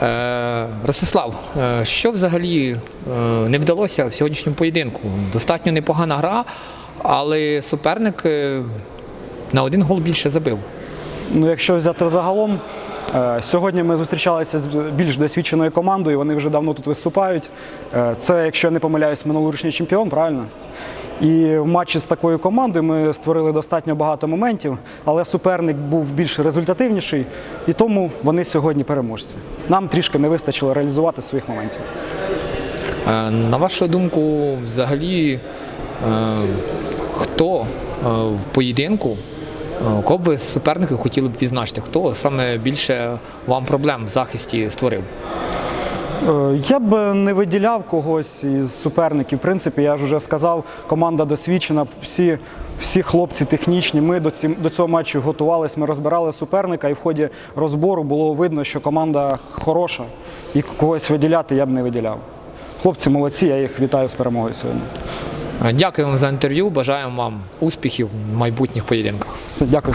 Е, Ростислав, е, що взагалі е, не вдалося в сьогоднішньому поєдинку? Достатньо непогана гра, але суперник на один гол більше забив. Ну, якщо взяти загалом, сьогодні ми зустрічалися з більш досвідченою командою, вони вже давно тут виступають. Це, якщо я не помиляюсь, минулорічний чемпіон, правильно? І в матчі з такою командою ми створили достатньо багато моментів, але суперник був більш результативніший, і тому вони сьогодні переможці. Нам трішки не вистачило реалізувати своїх моментів. Е, На вашу думку, взагалі, е, хто е, в поєдинку, кого б з хотіли б відзначити? Хто саме більше вам проблем в захисті створив? Е, Я б не виділяв когось із суперників. В принципі, я ж вже сказав, команда досвідчена, всі, всі хлопці технічні. Ми до, ці, до цього матчу готувалися, ми розбирали суперника, і в ході розбору було видно, що команда хороша, і когось виділяти я б не виділяв. Хлопці молодці, я їх вітаю з перемогою сьогодні. Дякую вам за інтерв'ю. Бажаємо вам успіхів в майбутніх поєдинках. Дякую.